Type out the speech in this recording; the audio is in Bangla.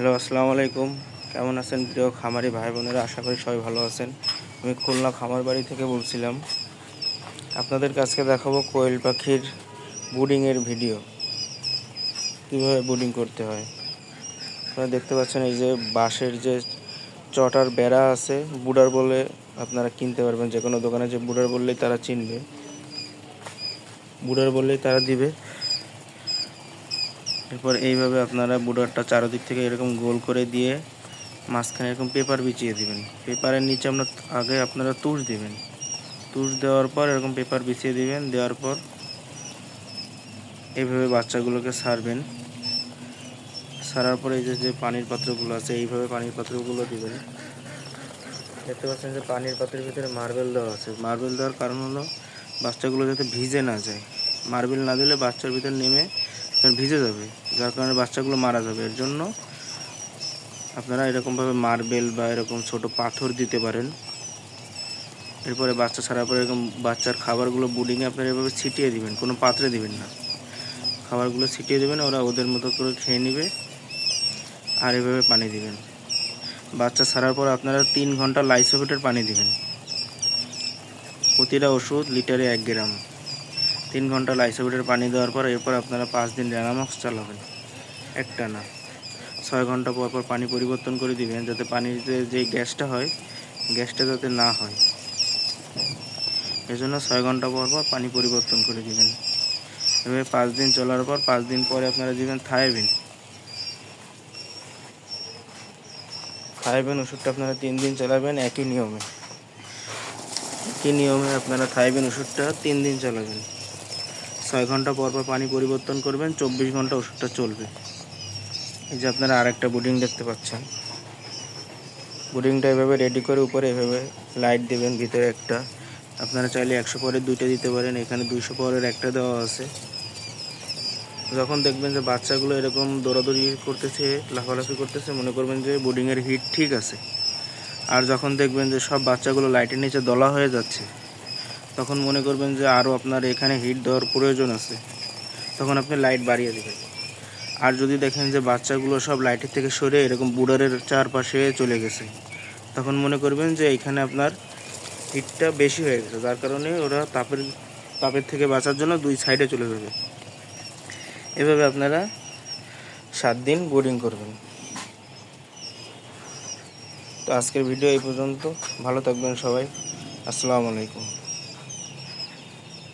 হ্যালো, আসসালামু আলাইকুম। কেমন আছেন প্রিয় খামারি ভাই বোনেরা? আশা করি সবাই ভালো আছেন। আমি খুলনা খামার বাড়ি থেকে বলছিলাম আপনাদের কাছকে দেখাবো কোয়েল পাখির বুডিংয়ের ভিডিও কীভাবে বুডিং করতে হয়? আপনারা দেখতে পাচ্ছেন এই যে বাঁশের যে চটার বেড়া আছে, বুডার বলে আপনারা কিনতে পারবেন। যে কোনো দোকানে যে বুডার বললেই তারা চিনবে। বুডার বললেই তারা দিবে। এরপর এইভাবে আপনারা বুডারটা চারদিক থেকে এরকম গোল করে দিয়ে মাঝখানে এরকম পেপার বিছিয়ে দিবেন। পেপারের নিচে আপনার আগে আপনারা তুষ দিবেন। তুষ দেওয়ার পর এরকম পেপার বিছিয়ে দিবেন, দেওয়ার পর এইভাবে বাচ্চাগুলোকে সারবেন। সারার পরে এই যে যে পানির পাত্রগুলো আছে, এইভাবে পানির পাত্রগুলো দিবেন। দেখতে পাচ্ছেন যে পানির পাত্রের ভিতরে মার্বেল দেওয়া আছে। মার্বেল দেওয়ার কারণ হলো বাচ্চাগুলো যাতে ভিজে না যায়। মার্বেল না দিলে বাচ্চার ভিতর নেমে ভিজে যাবে, যার কারণে বাচ্চাগুলো মারা যাবে। এর জন্য আপনারা এরকমভাবে মার্বেল বা এরকম ছোট পাথর দিতে পারেন। এরপরে বাচ্চা ছাড়ার পরে এরকম বাচ্চার খাবারগুলো বুডিংয়ে আপনারা এভাবে ছিটিয়ে দিবেন, কোনো পাত্রে দিবেন না। খাবারগুলো ছিটিয়ে দেবেন, ওরা ওদের মতো করে খেয়ে নেবে আর এভাবে পানি দিবেন। বাচ্চা ছাড়ার পর আপনারা তিন ঘণ্টা লাইসোভেটের পানি দিবেন। প্রতিটা ওষুধ লিটারে এক গ্রাম। তিন ঘণ্টা লাইসোভিটের পানি দেওয়ার পর এরপর আপনারা পাঁচ দিন র্যানামক্স চালাবেন। একটা না। ছয় ঘণ্টা পর পর পানি পরিবর্তন করে দিবেন যাতে পানিতে যে গ্যাসটা হয়, গ্যাসটা যাতে না হয়। এজন্য ছয় ঘণ্টা পর পর পানি পরিবর্তন করে দিবেন। এভাবে পাঁচ দিন চলার পর পাঁচ দিন পরে আপনারা দিবেন থায়াবিন থায়াবিন ওষুধটা আপনারা তিন দিন চালাবেন একই নিয়মে। একই নিয়মে আপনারা থায়াবিন ওষুধটা তিন দিন চালাবেন। ছয় ঘণ্টা পর পর পানি পরিবর্তন করবেন, চব্বিশ ঘণ্টা ওষুধটা চলবে। এই যে আপনারা আরেকটা বুডিং দেখতে পাচ্ছেন। বুডিংটা এভাবে রেডি করে উপরে এভাবে লাইট দেবেন, ভিতরে একটা। আপনারা চাইলে একশো পরের দুইটা দিতে পারেন, এখানে দুইশো পরের একটা দেওয়া আছে। যখন দেখবেন যে বাচ্চাগুলো এরকম দৌড়াদৌড়ি করতেছে, লাফালাফি করতেছে, মনে করবেন যে বুডিংয়ের হিট ঠিক আছে। আর যখন দেখবেন যে সব বাচ্চাগুলো লাইটের নিচে দলা হয়ে যাচ্ছে তখন মনে করবেন যে আরও আপনার এখানে হিট দেওয়ার প্রয়োজন আছে। তখন আপনি লাইট বাড়িয়ে দেবেন। আর যদি দেখেন যে বাচ্চাগুলো সব লাইটের থেকে সরে এরকম বুডারের চারপাশে চলে গেছে, তখন মনে করবেন যে এখানে আপনার হিটটা বেশি হয়ে গেছে। যার কারণে ওরা তাপের তাপের থেকে বাঁচার জন্য দুই সাইডে চলে যাবে। এভাবে আপনারা সাত দিন বোর্ডিং করবেন। তো আজকের ভিডিও এই পর্যন্ত। ভালো থাকবেন সবাই। আসসালামু আলাইকুম।